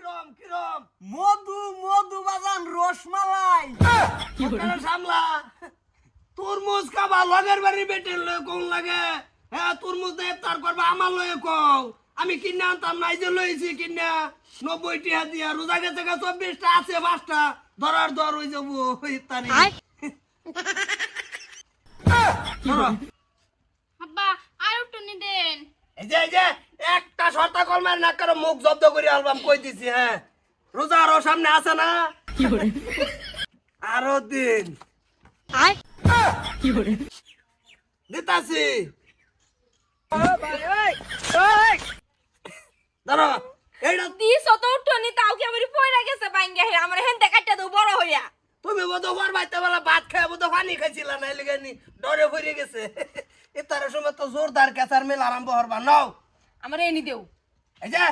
কিরম কিরম? মধু মধু বাজান রসমালাই। ওখানে সামলা। তরমুজ খাবা লগের বাড়ি বেটে লয়ে কোন লাগে? হ্যাঁ তরমুজ দিয়ে তার করবা আমার লয়ে কও। আমি কিনে আনতাম নাই যে লইছি কিনা। নব্বই টিহা দিয়া রোজা গেছে গা চব্বিশটা আছে পাঁচটা। ধরার দর হয়ে যাব ইত্যাদি ধরো। আব্বা আর টুনি দেন এই যে এই যে একটা শর্তা কলমের না করে মুখ জব্দ করে আলবাম কই দিছি হ্যাঁ? রোজা আরও সামনে আছে না? আরও দিন। দিতাছি। ধরো এইটা দিস তো টুনি তাও কি আমার পয়রা গেছে বাইঙ্গা হে? আমার হেনতে কাটটা দউ বড় হইয়া। তুমি বোধ হওয়ার বাইতে বেলা ভাত খায় বোধ পানি খাইছিল না এলিগে নি ডরে ফিরে গেছে। ইতার সময় তো জোরদার কেসার মেল আরম্ভ হরবা। নাও। আমার এনি দেও এই যে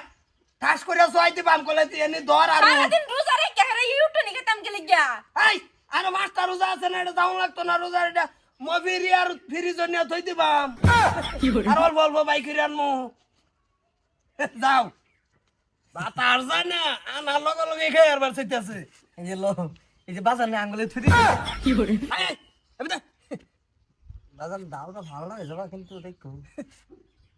ঠাস করে সোয়াই দিবাম কলে তুই এনে ধর আর সারাদিন রোজা রেখে হারে ইউটুনি খেতাম গেলে গিয়া এই আর মাস্টার রোজা আছে না এটা দাম লাগতো না রোজা এটা মফিরি আর ফ্রিজ নিয়ে থই দিবাম আর অল্প অল্প বাইক আনমু যাও বাতার যায় না আনার লগে লগে খেয়ে আর বার চাইতেছে এই যে লো এই যে বাজার নিয়ে আঙ্গুলে থুরি আয়, এবার দে। বাজার দাওটা ভালো লাগে যাবা কিন্তু দেখো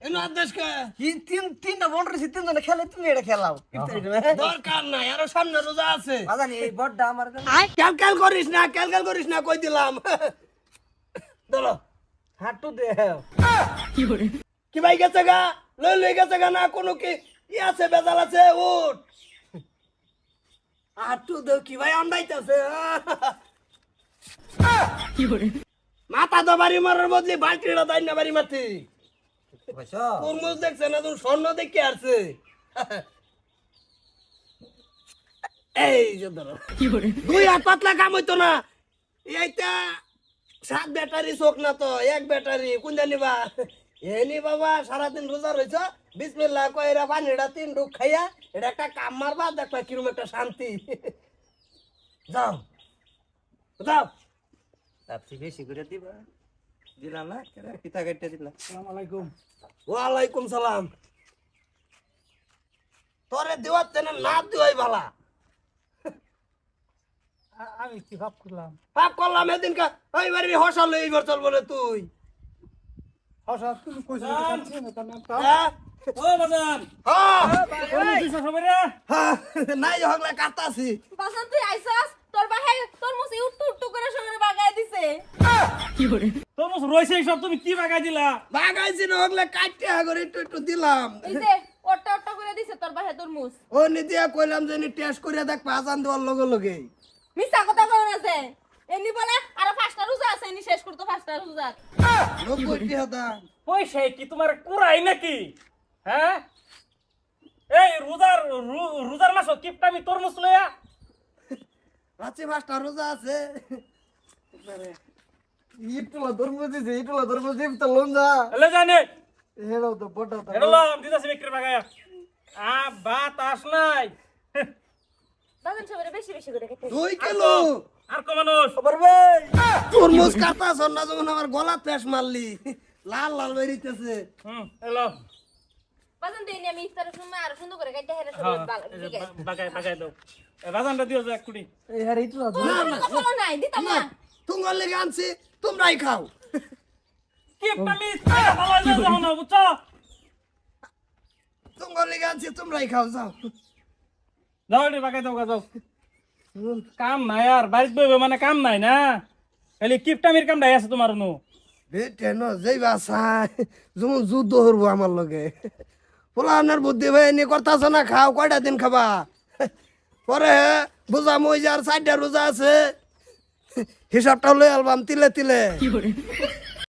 এনো আদেশ কি তিন তিনটা খেলে তুমি এটা খেলাও দরকার নাই আরও সামনে রোজা আছে বাজান এই বড়টা আমার ক্যাল ক্যাল করিস না ক্যাল ক্যাল করিস না কই দিলাম ধরো হাঁটু দে কি ভাই গেছে গা লই লই গেছে গা না কোনো কি ই আছে বেজাল আছে উঠ আটু দেও কি ভাই আন্দাইতেছে মাথা তো বাড়ি মারার বদলি বালতিটা দাই না বাড়ি মাতি তরমুজ দেখছে না তুমি স্বর্ণ দেখে আসছে এই যে ধরো। দুই হাত পাতলা কাম হইতো না। এইটা সাত ব্যাটারি চোখ না তো এক ব্যাটারি কোনটা নিবা এ নি বাবা সারাদিন রোজা রয়েছ বিসমিল্লাহ কইরা পানিটা তিন ডুক খাইয়া এটা একটা কাম মারবা দেখবা কিরম একটা শান্তি। যাও। যাও। বেশি করে দিবা। দিলা না পিতা কেটে দিলা ওয়ালাইকুম সালাম। তোরে দেওয়ার তেনে না দেওয়াই ভালা আমি কি ভাব করলাম? পাপ করলাম ওই হসাল এইবার চলবো না তুই। হসা তুমি কইছো হ্যাঁ? ও বাজান। হ্যাঁ দিছ সবাই রে। হ্যাঁ, নাই হগলা কাটাছি বাসান তুই আইছাস? তোর বাহে তোর মুসি উট্টু উট্টু করে শরীর বাগায় রইছে সব তুমি কি বাগাই দিলা? বাগাইছি না হগলা কাটতে আগরে একটু একটু দিলাম। এই যে ওট্টা ওট্টা করে দিছে তোর বাহে তোর ও নিদিয়া কইলাম যে টেস্ট করে দেখ পাজান দেওয়ার লগে লগে। মিছা কথা কই আছে এনি বলে আর পাঁচটা রোজা আছে এনি শেষ করতো পাঁচটা রোজা। নব্বই টিহা দাম পয়সা কি তোমার কুড়াই নাকি? হ্যাঁ? এই রোজার রোজার মাস কিপটা আমি তরমুজ লইয়া? রাত্রি পাঁচটা রোজা আছে। বেশি বেশি করে খেতে। দুই কিলো। আর কো মানুষ। খবর ভাই তরমুজ কাটা সন্না যখন আমার গলা পেশ মারলি। লাল লাল বেরিতেছে। হুম এলো বাজান দিন আমি ইফতারের সময় আর সুন্দর করে কাটতে হেরে বাগাই দাও। বাজানটা দিও যে এক কুড়ি। এই ইটুলা কথা নাই দিতাম না তোমার লেগে আনছি তোমরাই খাও। তোমার লেগে আনছি তোমরাই খাও যাও। যাও রে বাগাই দাও যাও কাম নাই আর বাড়িতে বইবে মানে কাম নাই না? খালি কিপটামির কাম নাই আছে তোমার নু। বেটে ন যেই বাসায় যেমন যুদ্ধ করব আমার লগে। পোলা আপনার বুদ্ধি ভাই এনে করতেছ না খাও কয়টা দিন খাবা? পরে বুঝা মই যে আর চারটা রোজা আছে হিসাবটা হলো অ্যালবাম তিলে তিলে।